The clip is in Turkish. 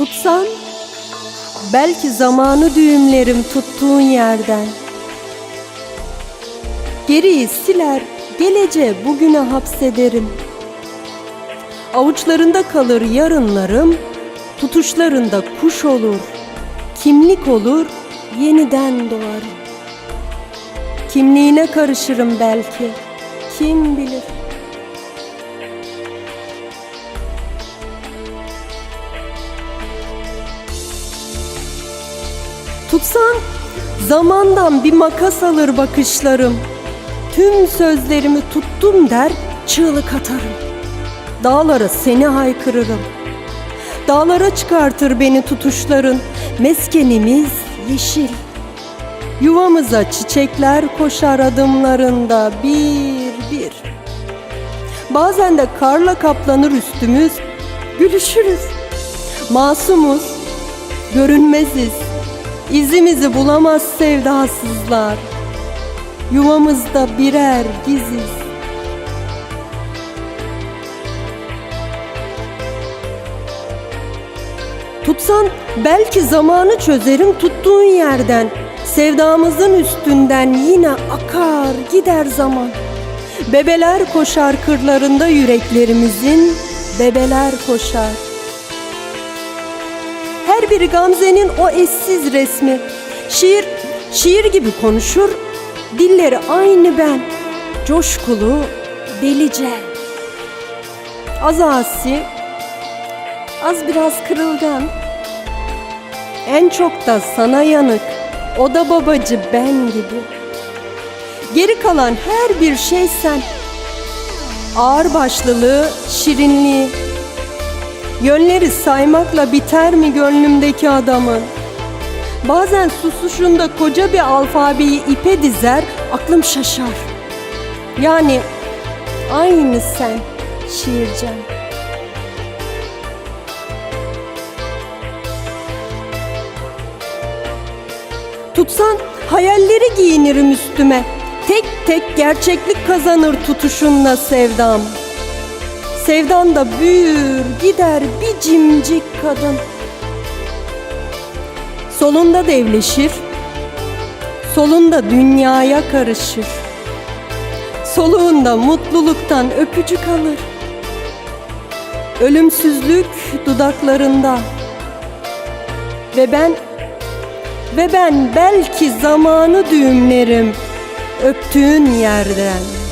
Tutsan belki zamanı düğümlerim tuttuğun yerden. Geriyi siler, gelece bugüne hapsederim. Avuçlarında kalır yarınlarım, tutuşlarında kuş olur, kimlik olur, yeniden doğarım. Kimliğine karışırım belki, kim bilir. Tutsan zamandan bir makas alır bakışlarım. Tüm sözlerimi tuttum der çığlık atarım. Dağlara seni haykırırım. Dağlara çıkartır beni tutuşların. Meskenimiz yeşil. Yuvamıza çiçekler koşar adımlarında bir bir. Bazen de karla kaplanır üstümüz, gülüşürüz. Masumuz, görünmeziz. İzimizi bulamaz sevdasızlar. Yuvamızda birer giziz. Tutsan belki zamanı çözerim tuttuğun yerden. Sevdamızın üstünden yine akar gider zaman. Bebeler koşar kırlarında yüreklerimizin, bebeler koşar. Her biri Gamze'nin o eşsiz resmi. Şiir, şiir gibi konuşur, dilleri aynı ben. Coşkulu, delice. Az asi, az biraz kırılgan. En çok da sana yanık, o da babacı ben gibi. Geri kalan her bir şey sen. Ağır başlılığı, şirinliği, Yönleri saymakla biter mi gönlümdeki adamın? Bazen susuşunda koca bir alfabeyi ipe dizer, aklım şaşar. Yani aynı sen şiircem. Tutsan hayalleri giyinirim üstüme. Tek tek gerçeklik kazanır tutuşunla sevdam. Sevdan da büyür gider bir cimcik kadın. Solunda devleşir Solunda dünyaya karışır. Soluğunda mutluluktan öpücük alır Ölümsüzlük dudaklarında. Ve ben Ve ben belki zamanı düğümlerim Öptüğün yerden